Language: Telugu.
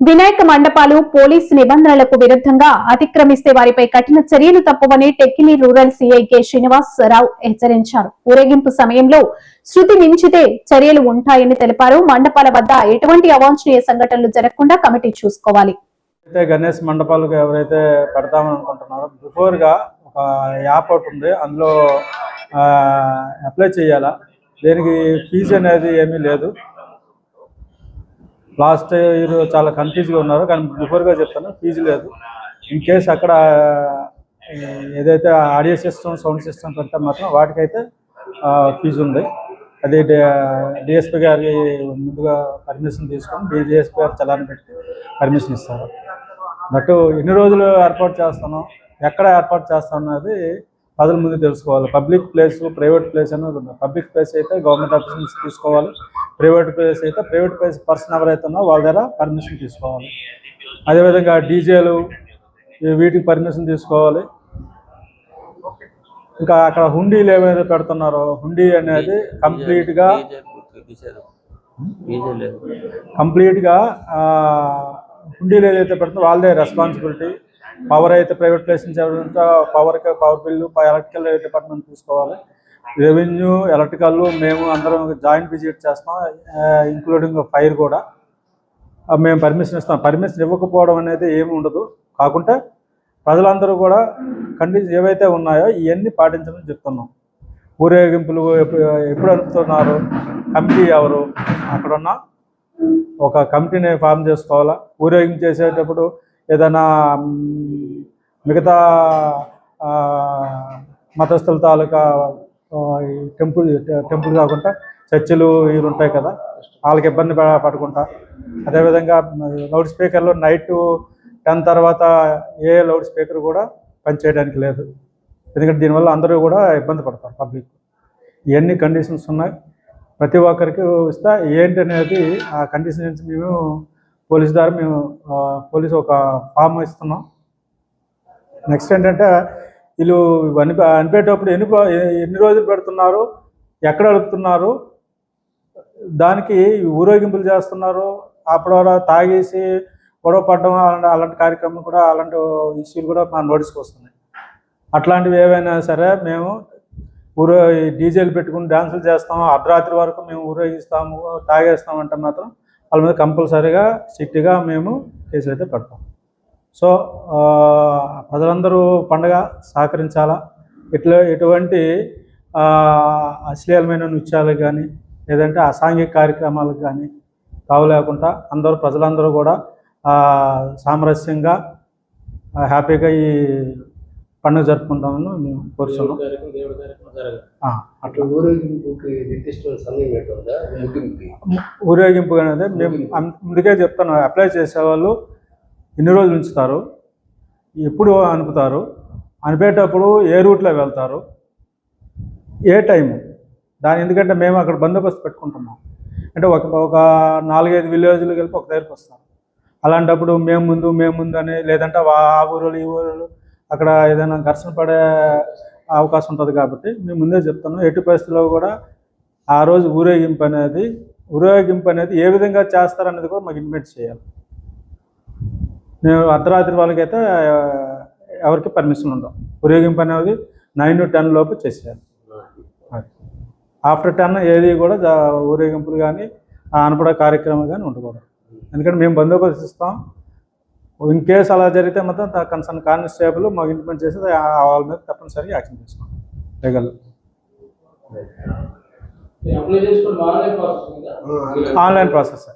వినాయక మండపాలు పోలీసు నిబంధనలకు విరుద్ధంగా అతిక్రమిస్తే వారిపై కఠిన చర్యలు తప్పవని Tekkali rural CI K Srinivasarao హెచ్చరించారు. ఊరేగింపు సమయంలో శృతి మించితే చర్యలు ఉంటాయని తెలిపారు. మండపాల వద్ద ఎటువంటి అవాంఛనీయ సంఘటనలు జరగకుండా కమిటీ చూసుకోవాలి. అయితే గణేష్ మండపాలకు ఎవరైతే పెడతామని అనుకుంటున్నారో బిఫోర్గా ఒక యాప్ ఒకటి ఉంది. అందులో అప్లై చేయాలా? దీనికి ఫీజు అనేది ఏమీ లేదు. లాస్ట్ ఇయర్ చాలా కన్ఫ్యూజ్గా ఉన్నారు కానీ బిఫోర్గా చెప్తాను ఫీజు లేదు. ఇన్ కేస్ అక్కడ ఏదైతే ఆడియో సిస్టమ్ సౌండ్ సిస్టమ్ పెడతాం మాత్రం వాటికైతే ఫీజు ఉంది. అది డిఎస్పీ గారికి ముందుగా పర్మిషన్ తీసుకొని డిఎస్పీ గారు చలాన్ని పెట్టి పర్మిషన్ ఇస్తారు. బట్ ఎన్ని రోజులు ఏర్పాటు చేస్తాను ఎక్కడ ఏర్పాటు చేస్తాను అనేది ప్రజల ముందు తెలుసుకోవాలి. పబ్లిక్ ప్లేస్ ప్రైవేట్ ప్లేస్ అనేది ఉంది. పబ్లిక్ ప్లేస్ అయితే గవర్నమెంట్ ఆఫీస్ నుంచి తీసుకోవాలి. ప్రైవేట్ ప్లేస్ అయితే ప్రైవేట్ ప్లేస్ పర్సన్ ఎవరైతే ఉన్నా వాళ్ళ దగ్గర పర్మిషన్ తీసుకోవాలి. అదేవిధంగా డీజేలు వీటికి పర్మిషన్ తీసుకోవాలి. ఇంకా అక్కడ హుండీలు ఏమైతే పెడుతున్నారో హుండీ అనేది కంప్లీట్గా కంప్లీట్గా హుండీలు ఏదైతే పెడుతుందో వాళ్ళదే రెస్పాన్సిబిలిటీ పవర్ అయితే ప్రైవేట్ ప్లేస్ నుంచి పవర్కి పవర్ బిల్లు ఎలక్ట్రికల్ డిపార్ట్మెంట్ తీసుకోవాలి. రెవెన్యూ ఎలక్ట్రికల్ మేము అందరం జాయింట్ విజిట్ చేస్తాం ఇంక్లూడింగ్ ఫైర్ కూడా. మేము పర్మిషన్ ఇస్తాం. పర్మిషన్ ఇవ్వకపోవడం అనేది ఏమి ఉండదు. కాకుంటే ప్రజలందరూ కూడా కండిషన్ ఏవైతే ఉన్నాయో ఇవన్నీ పాటించమని చెప్తున్నాం. ఊరేగింపులు ఎప్పుడు ఎప్పుడు కమిటీ ఎవరు అక్కడున్న ఒక కమిటీని ఫామ్ చేసుకోవాలా? ఊరేగింపు చేసేటప్పుడు ఏదైనా మిగతా మతస్థుల తాలూకా టెంపుల్ టెంపుల్ కాకుండా చర్చిలు ఇవి ఉంటాయి కదా వాళ్ళకి ఇబ్బంది పడకుండా. అదేవిధంగా లౌడ్ స్పీకర్లు నైట్ టెన్ తర్వాత ఏ లౌడ్ స్పీకర్ కూడా పనిచేయడానికి లేదు. ఎందుకంటే దీనివల్ల అందరూ కూడా ఇబ్బంది పడతారు పబ్లిక్. ఇవన్నీ కండిషన్స్ ఉన్నాయి? ప్రతి ఒక్కరికి ఇస్తా ఏంటి అనేది ఆ కండిషన్స్ మేము పోలీస్ ద్వారా మేము పోలీస్ ఒక ఫామ్ ఇస్తున్నాం. నెక్స్ట్ ఏంటంటే వీళ్ళు అనిపే అనిపేటప్పుడు ఎన్ని ఎన్ని రోజులు పెడుతున్నారు? ఎక్కడ అడుగుతున్నారు దానికి ఊరేగింపులు చేస్తున్నారు. అప్పుడు తాగేసి గొడవ పడడం అలాంటి అలాంటి కార్యక్రమం కూడా అలాంటి ఇష్యూలు కూడా మా నోటీస్కి వస్తున్నాయి. అట్లాంటివి ఏవైనా సరే మేము ఊరే డీజేలు పెట్టుకుని డ్యాన్సులు చేస్తాము. అర్ధరాత్రి వరకు మేము ఊరేగిస్తాము తాగేస్తాం అంటే మాత్రం వాళ్ళ మీద కంపల్సరీగా స్ట్రిక్ట్గా మేము కేసులు అయితే పెడతాం. సో ప్రజలందరూ పండగ సహకరించాలా? ఇట్లా ఎటువంటి అశ్లీలమైన నృత్యాలకు కానీ లేదంటే అసాంఘిక కార్యక్రమాలకు కానీ తావు లేకుండా అందరూ ప్రజలందరూ కూడా సామరస్యంగా హ్యాపీగా ఈ పండుగ జరుపుకుంటామని మేము కోరుతున్నాం ముగింపుకి ఊరేగింపు అనేది మేము అం- ముందుకే చెప్తాను అప్లై చేసేవాళ్ళు ఎన్ని రోజులు ఉంచుతారు? ఎప్పుడు అనుపుతారు? అనిపేటప్పుడు ఏ రూట్లో వెళ్తారు? ఏ టైము? దాని ఎందుకంటే మేము అక్కడ బందోబస్తు పెట్టుకుంటున్నాం. అంటే ఒక ఒక నాలుగైదు విలేజ్లు కలిపి ఒక దగ్గరికి వస్తారు అలాంటప్పుడు మేము ముందు మేము ముందు అని లేదంటే ఆ ఊరు ఈ ఊరు అక్కడ ఏదైనా ఘర్షణ పడే అవకాశం ఉంటుంది కాబట్టి మేము ముందే చెప్తాను ఎట్టి పరిస్థితుల్లో కూడా ఆ రోజు ఊరేగింపు అనేది ఊరేగింపు అనేది ఏ విధంగా చేస్తారనేది కూడా మాకు ఇన్వైట్ చేయాలి. అర్ధరాత్రి వాళ్ళకైతే ఎవరికి పర్మిషన్ ఉండవు ఊరేగింపు అనేది నైన్ టెన్ లోపు చేసేయాలి. ఆఫ్టర్ టెన్ ఏది కూడా ఊరేగింపులు కానీ అనపడ కార్యక్రమం కానీ ఉండకూడదు. ఎందుకంటే మేము బందోబస్తు ఇస్తాం. ఇన్ కేసు అలా జరిగితే మాత్రం కన్సర్న్ కానిస్టేబుల్ మాకు ఇంప్లిమెంట్ చేసి వాళ్ళ మీద తప్పనిసరిగా యాక్షన్ తీసుకోండి లీగల్. Online process.